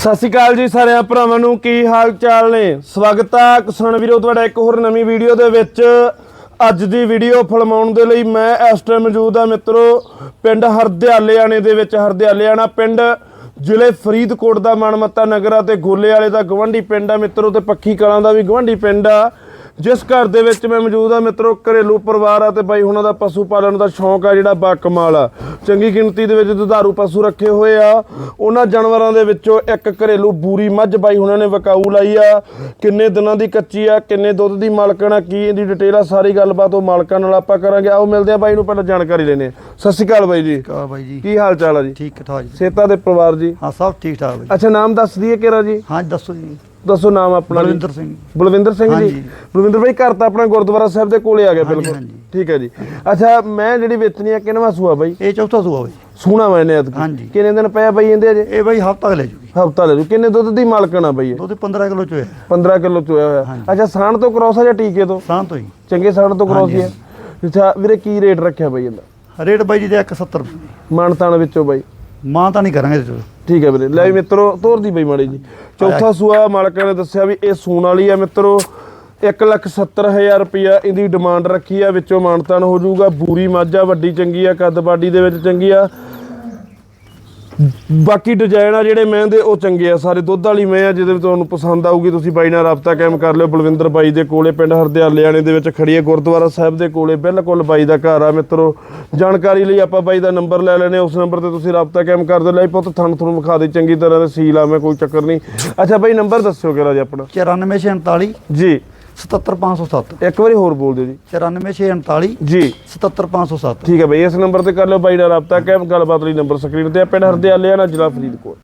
ਸਤਿ ਸ਼੍ਰੀ ਅਕਾਲ ਜੀ ਸਾਰਿਆਂ ਭਰਾਵਾਂ ਨੂੰ, ਕੀ ਹਾਲ ਚਾਲ ਨੇ? ਸਵਾਗਤ ਆ ਕਿਸਾਨ ਵੀਰੋ, ਤੁਹਾਡਾ ਇੱਕ ਹੋਰ ਨਵੀਂ ਵੀਡੀਓ ਦੇ ਵਿੱਚ। ਅੱਜ ਦੀ ਵੀਡੀਓ ਫਿਲਮਾਉਣ ਦੇ ਲਈ ਮੈਂ ਇਸ ਟਾਈਮ ਮੌਜੂਦ ਆ ਮਿੱਤਰੋ, ਪਿੰਡ ਹਰਦਿਆਲਿਆਣੇ ਦੇ ਵਿੱਚ, ਹਰਦਿਆਲਿਆਣਾ ਪਿੰਡ, ਜ਼ਿਲ੍ਹੇ ਫਰੀਦਕੋਟ ਦਾ ਮਨਮੱਤਾ ਨਗਰ ਆ ਤੇ ਗੋਲੇ ਵਾਲੇ ਦਾ ਗਵੰਡੀ ਪਿੰਡ ਆ ਮਿੱਤਰੋ, ਤੇ ਪੱਖੀ ਕਲਾਂ ਦਾ ਵੀ ਗਵੰਡੀ ਪਿੰਡ ਆ। ਜਿਸ ਘਰ ਦੇ ਵਿੱਚ ਮੈਂ ਮੌਜੂਦ ਆ ਮਿੱਤਰੋ ਘਰੇਲੂ ਪਰਿਵਾਰ ਆ ਤੇ ਬਾਈ ਉਹਨਾਂ ਦਾ ਪਸ਼ੂ ਪਾਲਣ ਦਾ ਸ਼ੌਂਕ ਆ ਜਿਹੜਾ ਬਾਕਮਾਲ ਆ। ਚੰਗੀ ਗਿਣਤੀ ਦੇ ਵਿੱਚ ਦੁਧਾਰੂ ਪਸ਼ੂ ਰੱਖੇ ਹੋਏ ਆ। ਉਹਨਾਂ ਜਾਨਵਰਾਂ ਦੇ ਵਿੱਚੋਂ ਇੱਕ ਘਰੇਲੂ ਬੂਰੀ ਮੱਝ ਬਾਈ ਉਹਨਾਂ ਨੇ ਵਕਾਊ ਲਾਈ ਆ। ਕਿੰਨੇ ਦਿਨਾਂ ਦੀ ਕੱਚੀ ਆ ਕਿੰਨੇ ਦੁੱਧ ਦੀ ਮਾਲਕਣ ਆ ਕੀ ਇਹਦੀ ਡਿਟੇਲ ਆ ਸਾਰੀ ਗੱਲਬਾਤ ਉਹ ਮਾਲਕਾਂ ਨਾਲ ਆਪਾਂ ਕਰਾਂਗੇ। ਆਓ ਮਿਲਦੇ ਆ ਬਾਈ ਨੂੰ ਪਹਿਲਾਂ ਜਾਣਕਾਰੀ ਲੈਣੇ ਆ ਸਤਿ ਸ਼੍ਰੀ ਅਕਾਲ ਬਾਈ ਜੀ। ਕਾ ਬਾਈ ਜੀ। ਕੀ ਹਾਲ ਚਾਲ ਆ ਜੀ? ਠੀਕ ਠਾਕ ਜੀ। ਸੇਤਾ ਦੇ ਪਰਿਵਾਰ ਜੀ। ਹਾਂ ਸਭ ਠੀਕ ਠਾਕ ਬਾਈ ਅੱਛਾ ਨਾਮ ਦੱਸ ਦਈਏ ਕਿਹੜਾ ਜੀ? ਹਾਂ ਦੱਸੋ ਜੀ। ਦੱਸੋ ਨਾਮ ਆਪਣਾ ਜੀ। ਬਲਵਿੰਦਰ ਸਿੰਘ। ਬਲਵਿੰਦਰ ਸਿੰਘ ਜੀ। ਹਾਂਜੀ। ਬਲਵਿੰਦਰ ਭਾਈ ਘਰ ਤਾਂ ਆਪਣਾ ਗੁਰਦੁਆਰਾ ਸਾਹਿਬ ਦੇ ਕੋਲੇ ਆ ਗਿਆ ਹਾਂਜੀ, ਬਿਲਕੁਲ। ਹਾਂਜੀ। ਠੀਕ ਹੈ ਜੀ। ਅੱਛਾ ਮੈਂ ਜਿਹੜੀ ਵੇਚਣੀ ਆ ਕਿਨਵਾ ਸੂਆ ਬਾਈ? ਇਹ ਚੌਥਾ ਸੂਆ ਬਾਈ। ਸੂਣਾ ਐਤਕੀ। ਹਾਂਜੀ। ਕਿੰਨੇ ਦਿਨ ਪਿਆ ਬਾਈ ਇਹਦੇ ਅਜੇ? ਇਹ ਬਾਈ ਹਫਤਾ ਲੈ ਜੂਗੀ। ਹਫਤਾ ਲੈ ਜੂ। ਕਿੰਨੇ ਦੁੱਧ ਦੀ ਮਾਲਕਣ ਆ ਬਾਈ ਇਹ? ਦੁੱਧ 15 ਕਿਲੋ ਚ ਹੋਇਆ। 15 ਕਿਲੋ ਚੋਇਆ ਹੋਇਆ ਅੱਛਾ ਸਾਣ ਤੋਂ ਕ੍ਰੋਸ ਆ ਜਾਂ ਟੀਕੇ ਤੋਂ? ਸਾਂ ਤੋਂ ਹੀ। ਚੰਗੇ ਸਾਣ ਤੋਂ ਕ੍ਰੋਸ ਹੀ ਆ। ਅੱਛਾ ਵੀਰੇ ਕੀ ਰੇਟ ਰੱਖਿਆ ਬਾਈ ਇਹਦਾ? ਰੇਟ ਬਾਈ ਜੀ ਦੇ 170 ਮਾਨਤਾਨ ਵਿੱਚੋਂ ਬਾਈ। ਮਾਂ ਤਾਂ ਨਹੀਂ ਕਰਾਂਗੇ ਇਹਦੇ ਚੋਂ। ਠੀਕ ਹੈ ਵੀਰੇ। ਲੈ ਵੀ ਮਿੱਤਰੋ ਤੋਰਦੀ ਬਈ ਮਾੜੀ ਜੀ। ਚੌਥਾ ਸੂਆ ਮਾਲਕਾਂ ਨੇ ਦੱਸਿਆ ਵੀ ਇਹ ਸੂਣ ਵਾਲੀ ਆ ਮਿੱਤਰੋ। 170000 ਰੁਪਿਆ ਇਹਦੀ ਡਿਮਾਂਡ ਰੱਖੀ ਆ ਵਿੱਚੋਂ ਮਾਨਤਾਨ ਹੋ ਜਾਊਗਾ। ਬੂਰੀ ਮੱਝ ਵੱਡੀ ਚੰਗੀ ਆ ਕੱਦ ਬਾਡੀ ਦੇ ਵਿੱਚ ਚੰਗੀ ਆ। ਬਾਕੀ ਡਿਜ਼ਾਈਨ ਆ ਜਿਹੜੇ ਮੈਂ ਦੇ ਉਹ ਚੰਗੇ ਆ। ਸਾਰੇ ਦੁੱਧ ਵਾਲੀ ਮੈਂ ਆ ਜਿਹਦੇ ਵਿੱਚ ਤੁਹਾਨੂੰ ਪਸੰਦ ਆਊਗੀ ਤੁਸੀਂ ਬਾਈ ਨਾਲ ਰਾਬਤਾ ਕਾਇਮ ਕਰ ਲਿਓ। ਬਲਵਿੰਦਰ ਬਾਈ ਦੇ ਕੋਲੇ ਪਿੰਡ ਹਰਦਿਆਲਿਆਣੇ ਦੇ ਵਿੱਚ ਖੜੀ ਹੈ ਗੁਰਦੁਆਰਾ ਸਾਹਿਬ ਦੇ ਕੋਲੇ। ਬਿਲਕੁਲ ਬਾਈ ਦਾ ਘਰ ਆ ਮਿੱਤਰੋ। ਜਾਣਕਾਰੀ ਲਈ ਆਪਾਂ ਬਾਈ ਦਾ ਨੰਬਰ ਲੈ ਲੈਣੇ ਉਸ ਨੰਬਰ ਤੇ ਤੁਸੀਂ ਰਾਬਤਾ ਕਾਇਮ ਕਰ ਦਿਓ। ਲੈ ਪੁੱਤ ਥਣ ਤੁਹਾਨੂੰ ਵਿਖਾ ਦੇ ਚੰਗੀ ਤਰ੍ਹਾਂ ਦੇ ਸੀਲ ਆ ਮੈਂ ਕੋਈ ਚੱਕਰ ਨਹੀਂ। ਅੱਛਾ ਬਾਈ ਨੰਬਰ ਦੱਸਿਓ ਕਿਹੜਾ ਜੀ ਆਪਣਾ? 9448 ਜੀ। 77507 ਇੱਕ ਵਾਰੀ ਹੋਰ ਬੋਲ ਦਿਓ ਜੀ। 9448 ਜੀ। 77507 ਠੀਕ ਹੈ ਬਾਈ ਇਸ ਨੰਬਰ ਤੇ ਕਰ ਲਿਓ ਬਾਈ ਨਾਲ ਰਾਬਤਾ ਕਾਇਮ ਗੱਲਬਾਤ ਲਈ ਨੰਬਰ ਸਕਰੀਨ ਤੇ ਆ। ਪਿੰਡ ਹਰਦਿਆਲਿਆਣਾ ਜ਼ਿਲ੍ਹਾ ਫਰੀਦਕੋਟ।